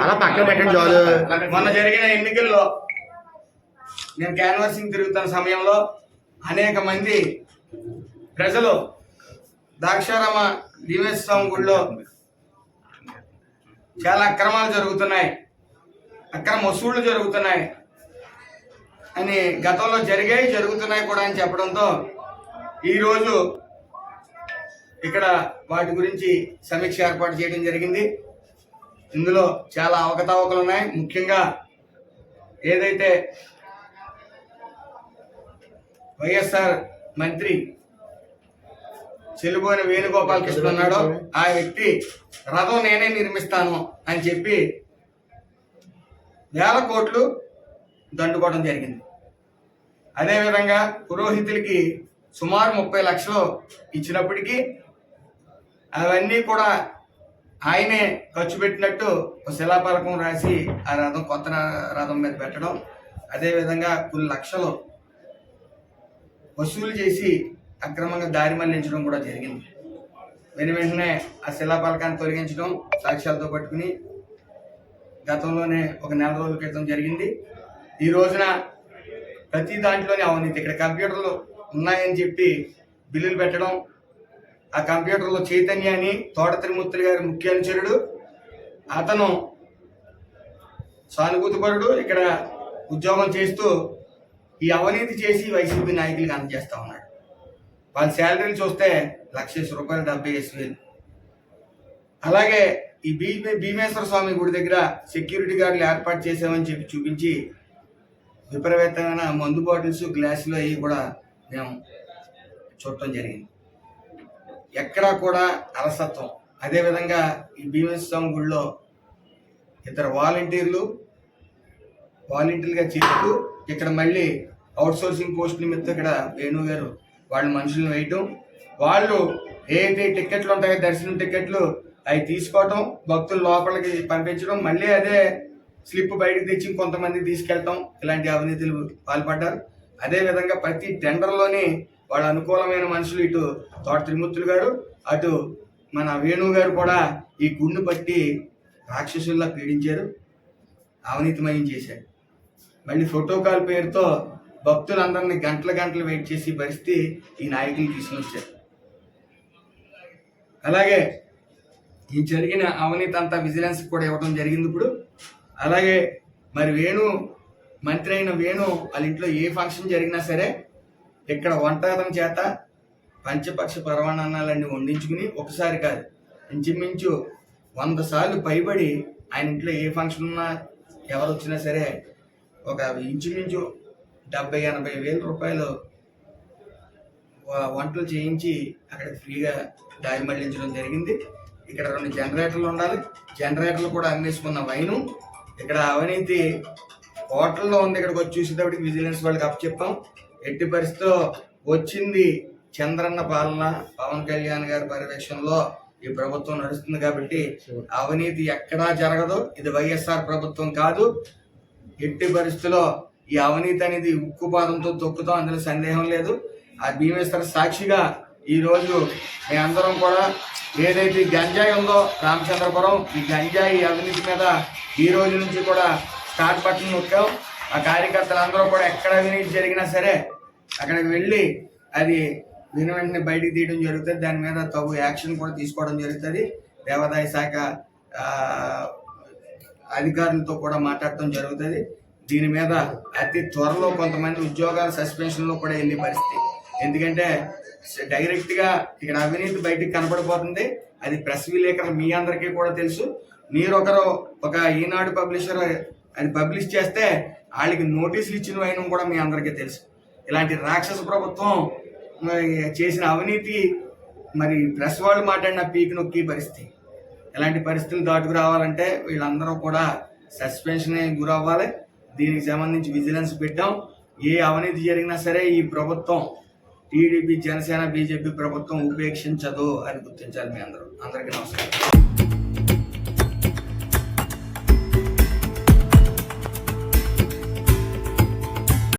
అలా పక్కన పెట్టండి చాలు. మొన్న జరిగిన ఎన్నికల్లో నేను క్యాన్వాసింగ్ తిరుగుతున్న సమయంలో అనేక మంది ప్రజలు ద్రాక్షారామ భీమేశ్వర స్వామి గుడిలో చాలా అక్రమాలు జరుగుతున్నాయి. అక్రమ వసూళ్ళు జరుగుతున్నాయి. అని గతంలో జరిగాయి జరుగుతున్నాయి కూడా అని చెప్పడంతో ఈరోజు ఇక్కడ వాటి గురించి సమీక్ష ఏర్పాటు చేయడం జరిగింది. ఇందులో చాలా అవకతవకలు ఉన్నాయి. ముఖ్యంగా ఏదైతే వైఎస్ఆర్ మంత్రి చెలుబోని వేణుగోపాల్ కృష్ణ ఉన్నాడో ఆ వ్యక్తి రథం నేనే నిర్మిస్తాను అని చెప్పి వేల కోట్లు దండుకోవడం జరిగింది. అదేవిధంగా పురోహితులకి సుమారు ముప్పై లక్షలు ఇచ్చినప్పటికీ అవన్నీ కూడా ఆయనే ఖర్చు పెట్టినట్టు ఒక శిలాపలకం రాసి ఆ రథం కొత్త రథం మీద పెట్టడం. అదేవిధంగా కొన్ని లక్షలు వసూలు చేసి అక్రమంగా దారి మళ్ళించడం కూడా జరిగింది. వెను వెంటనే ఆ శిలాపలకాన్ని తొలగించడం సాక్ష్యాలతో పట్టుకుని గతంలోనే ఒక నెల రోజుల క్రితం జరిగింది. ఈ రోజున ప్రతి దాంట్లోనే అవినీతి ఇక్కడ కంప్యూటర్లు ఉన్నాయని చెప్పి బిల్లులు పెట్టడం ఆ కంప్యూటర్లో చైతన్య అని తోట త్రిమూర్తులు గారి ముఖ్య అనుచరుడు అతను సానుభూతిపరుడు. ఇక్కడ ఉద్యోగం చేస్తూ ఈ అవినీతి చేసి వైసీపీ నాయకులకు అందజేస్తా ఉన్నాడు. వాళ్ళ శాలరీలు చూస్తే లక్ష రూపాయలు డెబ్బై వేసి వేలు. అలాగే ఈ భీమే భీమేశ్వర స్వామి గుడి దగ్గర సెక్యూరిటీ గార్డులు ఏర్పాటు చేసామని చెప్పి చూపించి విపరీతమైన మందు బాటిల్స్ గ్లాసులు అవి కూడా మేము చూడటం జరిగింది. ఎక్కడా కూడా అలసత్వం. అదేవిధంగా ఈ భీమస్వామి గుడిలో ఇద్దరు వాలంటీర్లు వాలంటీర్లుగా చేస్తూ ఇక్కడ మళ్ళీ అవుట్ సోర్సింగ్ పోస్ట్ నిమిత్తం ఇక్కడ వేణు గారు వాళ్ళ మనుషులను వేయటం. వాళ్ళు ఏదైతే టికెట్లు ఉంటాయో దర్శనం టికెట్లు అవి తీసుకోవటం భక్తులు లోపలికి పంపించడం మళ్ళీ అదే స్లిప్ బయటకు తెచ్చి కొంతమంది తీసుకెళ్ళటం ఇలాంటి అవినీతులు పాల్పడ్డారు. అదే విధంగా ప్రతి టెండర్లోని వాళ్ళ అనుకూలమైన మనుషులు ఇటు తోట త్రిమూర్తులు గారు అటు మన వేణు గారు కూడా ఈ గుండు పట్టి రాక్షసుల్లా పీడించారు అవినీతిమయం చేశారు. మళ్ళీ ఫోటోకాల్ పేరుతో భక్తులందరినీ గంటల గంటలు వెయిట్ చేసి పరిస్థితి ఈ నాయకులు తీసుకొచ్చారు. వచ్చారు అలాగే ఈ జరిగిన అవినీతి అంతా విజిలెన్స్ కూడా ఇవ్వడం జరిగింది ఇప్పుడు. అలాగే మరి వేణు మంత్రి అయిన వేణు వాళ్ళ ఇంట్లో ఏ ఫంక్షన్ జరిగినా సరే ఇక్కడ వంటకం చేత పంచపక్ష పరమాణాలన్నీ వండించుకుని ఒకసారి కాదు ఇంచుమించు వంద సార్లు పైబడి ఆయన ఇంట్లో ఏ ఫంక్షన్ ఉన్నా ఎవరు వచ్చినా సరే ఒక ఇంచుమించు డెబ్బై ఎనభై వేల రూపాయలు వంటలు చేయించి అక్కడ ఫ్రీగా దారి మళ్ళించడం జరిగింది. ఇక్కడ రెండు జనరేటర్లు ఉండాలి. జనరేటర్లు కూడా అమ్మేసుకున్న వైను. ఇక్కడ అవినీతి హోటల్లో ఉంది. ఇక్కడికి వచ్చి చూసేటప్పటికి విజిలెన్స్ వాళ్ళకి అప్ చెప్పాం ఎట్టి పరిస్థితిలో వచ్చింది చంద్రన్న పాలన పవన్ కళ్యాణ్ గారి పర్యవేక్షణలో ఈ ప్రభుత్వం నడుస్తుంది కాబట్టి అవినీతి ఎక్కడా జరగదు. ఇది వైఎస్ఆర్ ప్రభుత్వం కాదు. ఎట్టి పరిస్థితిలో ఈ అవినీతి అనేది ఉక్కుపాదంతో తొక్కుతాం అందులో సందేహం లేదు. ఆ భీమేశ్వర సాక్షిగా ఈ రోజు మేమందరం కూడా ఏదైతే గంజాయి ఉందో రామచంద్రపురం ఈ గంజాయి అవినీతి మీద ఈ రోజు నుంచి కూడా స్టార్ట్ బటన్ నొక్కాం. ఆ కార్యకర్తలు అందరూ కూడా ఎక్కడ అవినీతి జరిగినా సరే అక్కడికి వెళ్ళి అది విని వెంటనే బయటికి తీయడం జరుగుతుంది. దాని మీద తగు యాక్షన్ కూడా తీసుకోవడం జరుగుతుంది. దేవాదాయ శాఖ అధికారులతో కూడా మాట్లాడటం జరుగుతుంది. దీని మీద అతి త్వరలో కొంతమంది ఉద్యోగాల సస్పెన్షన్లో కూడా వెళ్ళే పరిస్థితి. ఎందుకంటే డైరెక్ట్గా ఇక్కడ అవినీతి బయటికి కనపడిపోతుంది. అది ప్రెస్ విలేకరులు మీ అందరికీ కూడా తెలుసు. మీరు ఒకరు ఒక ఈనాడు పబ్లిషర్ అది పబ్లిష్ చేస్తే వాళ్ళకి నోటీసులు ఇచ్చిన అయిన కూడా మీ అందరికీ తెలుసు. ఇలాంటి రాక్షస ప్రభుత్వం మరి చేసిన అవినీతి మరి ప్రెస్ వాళ్ళు మాట్లాడిన పీక్ నొక్కి పరిస్థితి. ఇలాంటి పరిస్థితులు దాటుకు రావాలంటే వీళ్ళందరూ కూడా సస్పెన్షన్ గురవ్వాలి. దీనికి సంబంధించి విజిలెన్స్ పెట్టాం. ఏ అవినీతి జరిగినా సరే ఈ ప్రభుత్వం టీడీపీ జనసేన బీజేపీ ప్రభుత్వం ఉపేక్షించదు అని గుర్తించాలి మీ అందరూ. అందరికీ నమస్కారం.